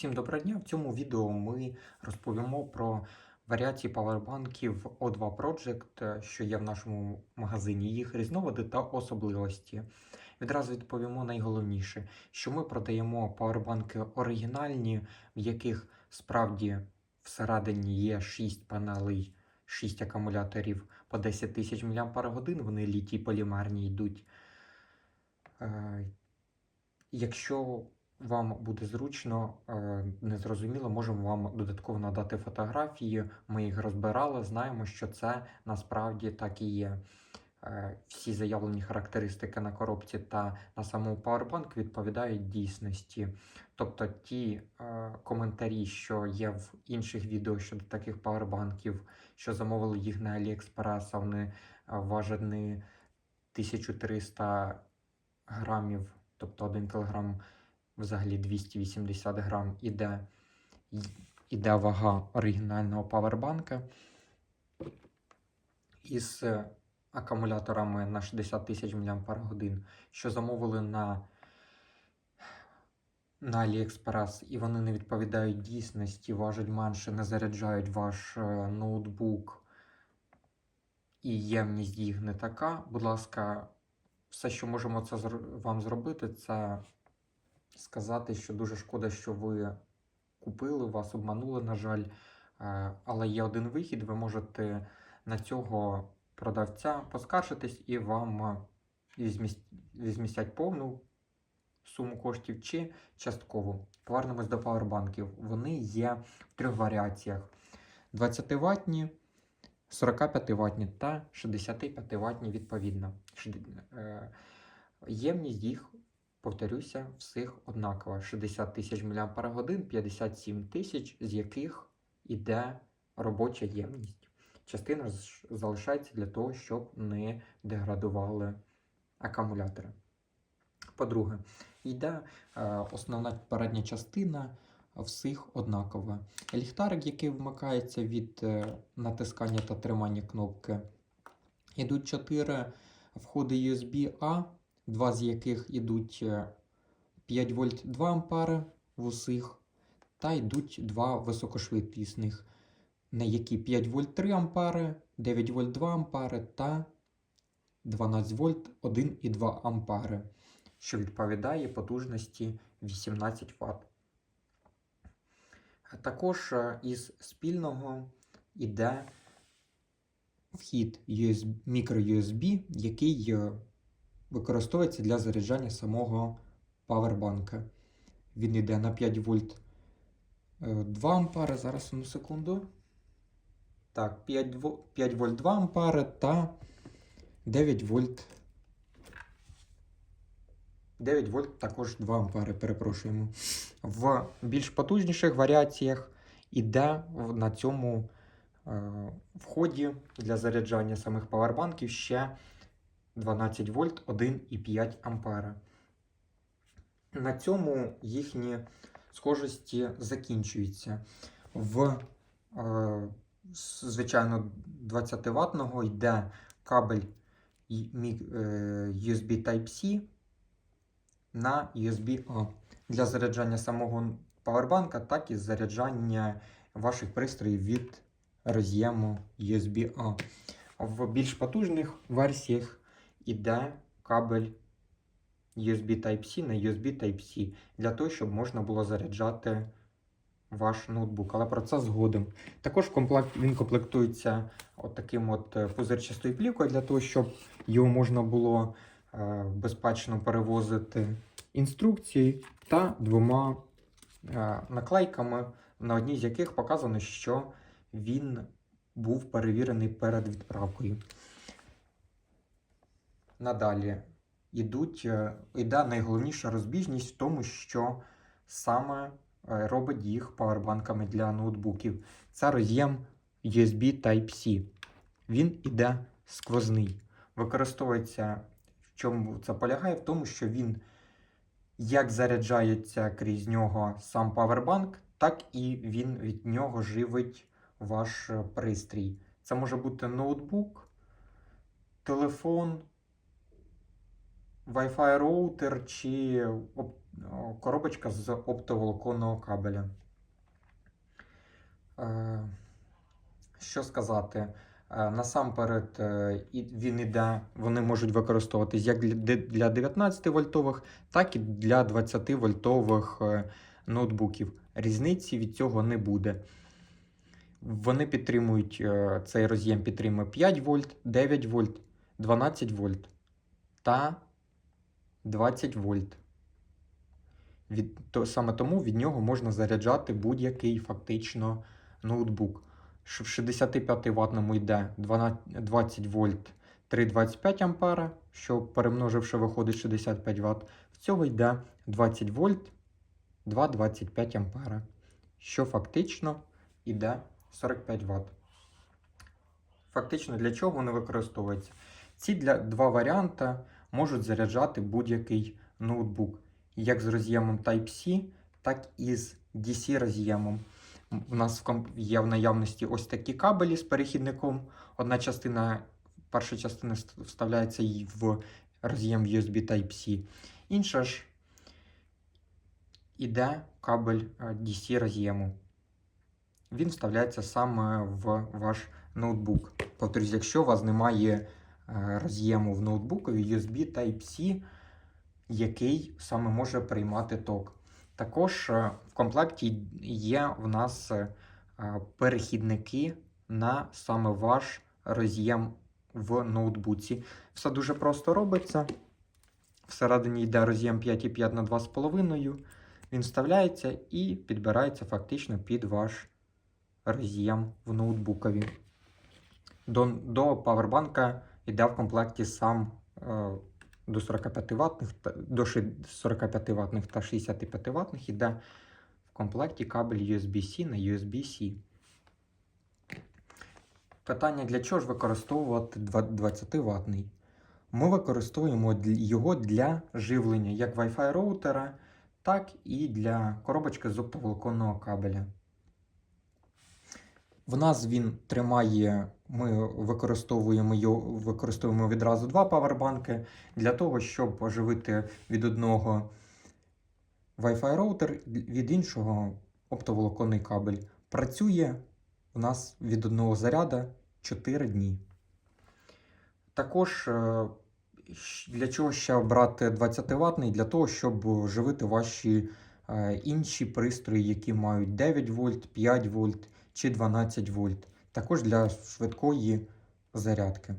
Всім доброго дня! В цьому відео ми розповімо про варіації павербанків O2 Project, що є в нашому магазині, їх різновиди та особливості. Відразу відповімо найголовніше, що ми продаємо павербанки оригінальні, в яких справді всередині є 6 панелей, 6 акумуляторів по 10 тисяч мАч, вони літій полімерні йдуть. Е, Якщо вам буде зручно, е, незрозуміло, можемо вам додатково надати фотографії. Ми їх розбирали, знаємо, що це насправді так і є. Е, Всі заявлені характеристики на коробці та на самому Powerbank відповідають дійсності. Тобто ті е, коментарі, що є в інших відео щодо таких павербанків, що замовили їх на AliExpress, а вони важать не 1300 грамів, тобто 1 кілограм взагалі 280 грам іде, іде вага оригінального павербанка із акумуляторами на 60 тисяч мАч, що замовили на, на AliExpress, і вони не відповідають дійсності, важать менше, не заряджають ваш е, ноутбук, і ємність їх не така. Будь ласка, все, що можемо це вам зробити, це сказати, що дуже шкода, що ви купили, вас обманули, на жаль. Е, Але є один вихід, ви можете на цього продавця поскаржитись і вам е, візмістять повну суму коштів чи частково. Повернемось до павербанків. Вони є в трьох варіаціях: 20 ватні, 45 ватні та 65 ватні відповідно. Е, Ємність їх повторюся, всіх однакова: 60 тисяч мАч, 57 тисяч, з яких іде робоча ємність. Частина залишається для того, щоб не деградували акумулятори. По-друге, йде е, основна передня частина всіх однакова. Ліхтарик, який вмикається від е, натискання та тримання кнопки. Ідуть 4 входи USB-A, два з яких ідуть е, 5 вольт 2 ампери в усіх, та йдуть два високошвидкісних, на які 5 вольт 3 ампери, 9 вольт 2 ампери та 12 вольт 1,2 ампери, що відповідає потужності 18 Вт. Також е, із спільного йде вхід USB, який е, використовується для заряджання самого павербанка. Він йде на 5 вольт е, 2 ампери. Зараз одну секунду. Так, 5, во- 5 вольт 2 ампери та 9 вольт. 9 вольт також 2 ампери, перепрошуємо. В більш потужніших варіаціях іде на цьому е, вході для заряджання самих павербанків ще 12 вольт 1,5 ампера. На цьому їхні схожості закінчуються. В, е, звичайно, 20 ватного йде кабель мі- е, USB Type-C на USB-A для заряджання самого павербанка, так і заряджання ваших пристроїв від роз'єму USB-A. В більш потужних версіях іде кабель USB Type-C на USB Type-C для того, щоб можна було заряджати ваш ноутбук. Але про це згодом. Також він комплектується от таким от е, пузирчастою плівкою для того, щоб його можна було е, безпечно перевозити інструкції та двома е, наклейками, на одній з яких показано, що він був перевірений перед відправкою. Надалі ідуть, е, іде найголовніша розбіжність в тому, що саме е, робить їх павербанками для ноутбуків. Це роз'єм USB Type-C. Він іде сквозний. Використовується, в чому це полягає? В тому, що він як заряджається крізь нього сам павербанк, так і він від нього живить ваш е, пристрій. Це може бути ноутбук, телефон, Wi-Fi роутер чи коробочка з оптоволоконного кабеля. Е, Що сказати? Е, Насамперед, е, він іде, вони можуть використовуватись як для для 19 вольтових, так і для 20 вольтових ноутбуків. Різниці від цього не буде. Вони підтримують, цей роз'єм підтримує 5 вольт, 9 вольт, 12 вольт та 20 вольт. Від, то, саме тому від нього можна заряджати будь-який фактично ноутбук. В 65 ватному йде 12 20 вольт 3,25 ампера, що перемноживши виходить 65 Вт. В цього йде 20 вольт 2,25 ампера, що фактично йде 45 Вт. Фактично для чого вони використовуються? Ці для, два варіанти можуть заряджати будь-який ноутбук, як з роз'ємом Type-C, так і з DC роз'ємом. У нас є в наявності ось такі кабелі з перехідником. Одна частина, перша частина ст- вставляється й в роз'єм USB Type-C. Інша ж іде кабель е, DC роз'єму. Він вставляється саме в ваш ноутбук. Повторюсь, якщо у вас немає роз'єму в ноутбукові USB Type-C, який саме може приймати ток. Також е, в комплекті є в нас е, е, перехідники на саме ваш роз'єм в ноутбуці. Все дуже просто робиться. Всередині йде роз'єм 5,5 на 2,5. Він вставляється і підбирається фактично під ваш роз'єм в ноутбукові. До, до павербанка йде в комплекті сам е, до 45 ватних, до 45 ватних та 65 ватних йде в комплекті кабель USB-C на USB-C. Питання, для чого ж використовувати 20 ватний? Ми використовуємо його для живлення як Wi-Fi роутера, так і для коробочки з оптоволоконного кабеля. В нас він тримає, ми використовуємо його, використовуємо відразу два павербанки для того, щоб оживити від одного Wi-Fi роутер, від іншого оптоволоконний кабель. Працює у нас від одного заряда 4 дні. Також е, для чого ще брати 20 ватний? Для того, щоб живити ваші е, інші пристрої, які мають 9 вольт, 5 вольт чи 12 вольт. Також для швидкої зарядки.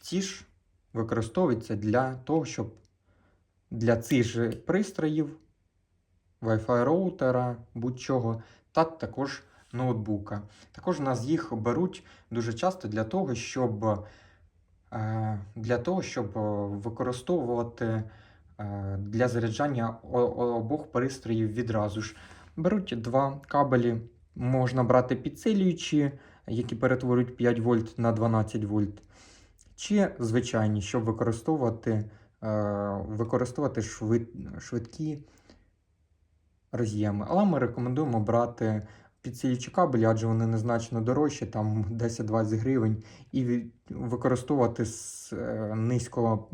Ці ж використовуються для того, щоб для цих же пристроїв, Wi-Fi роутера, будь-чого, та також ноутбука. Також нас їх беруть дуже часто для того, щоб, е, для того, щоб е, використовувати е, для заряджання обох пристроїв відразу ж. Беруть два кабелі, можна брати підсилюючі, які перетворюють 5 вольт на 12 вольт, чи звичайні, щоб використовувати, е, використовувати швид, швидкі роз'єми. Але ми рекомендуємо брати підсилюючі кабелі, адже вони незначно дорожчі, там 10-20 гривень, і використовувати з е, низького,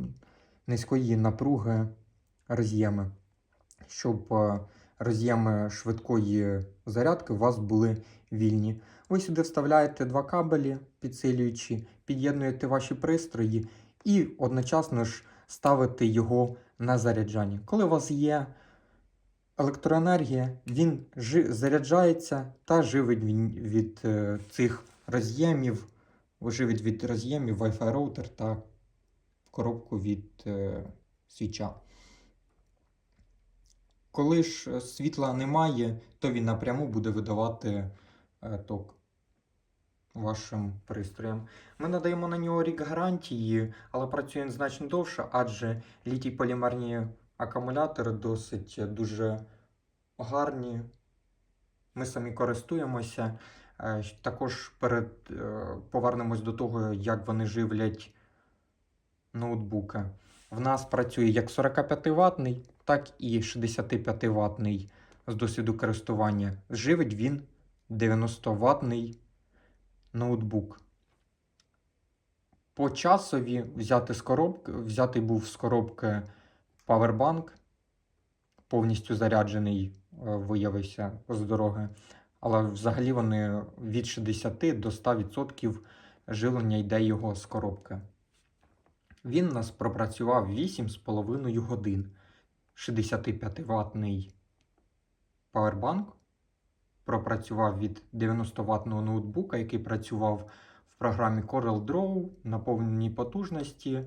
низької напруги роз'єми, щоб е, роз'єми швидкої зарядки у вас були вільні. Ви сюди вставляєте два кабелі підсилюючі, під'єднуєте ваші пристрої і одночасно ж ставите його на заряджання. Коли у вас є електроенергія, він заряджається та живить від е, цих роз'ємів, живить від роз'ємів Wi-Fi роутер та коробку від е, свіча. Коли ж е, світла немає, то він напряму буде видавати е, ток вашим пристроям. Ми надаємо на нього рік гарантії, але працює він значно довше, адже літій полімерні акумулятори досить е, дуже гарні. Ми самі користуємося. Також перед, повернемось до того, як вони живлять ноутбуки. В нас працює як 45 ватний, так і 65 ватний з досвіду користування. Живить він 90 ватний ноутбук. По часові взяти з коробки, взятий був з коробки Powerbank повністю заряджений е, виявився з дороги. Але взагалі вони від 60 до 100% живлення йде його з коробки. Він нас пропрацював 8,5 годин. 65 ватний павербанк. Пропрацював від 90 ватного ноутбука, який працював в програмі CorelDRAW на повній потужності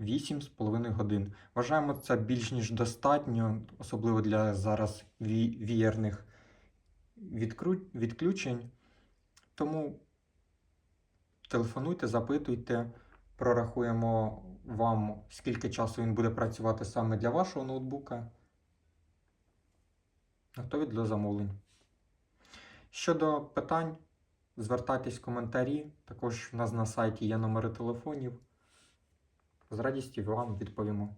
8,5 годин. Вважаємо це більш ніж достатньо, особливо для зараз ві- вієрних відключень. Тому телефонуйте, запитуйте, прорахуємо вам, скільки часу він буде працювати саме для вашого ноутбука. Готові для замовлень. Щодо питань, звертайтесь в коментарі. Також у нас на сайті є номери телефонів. З радістю вам відповімо.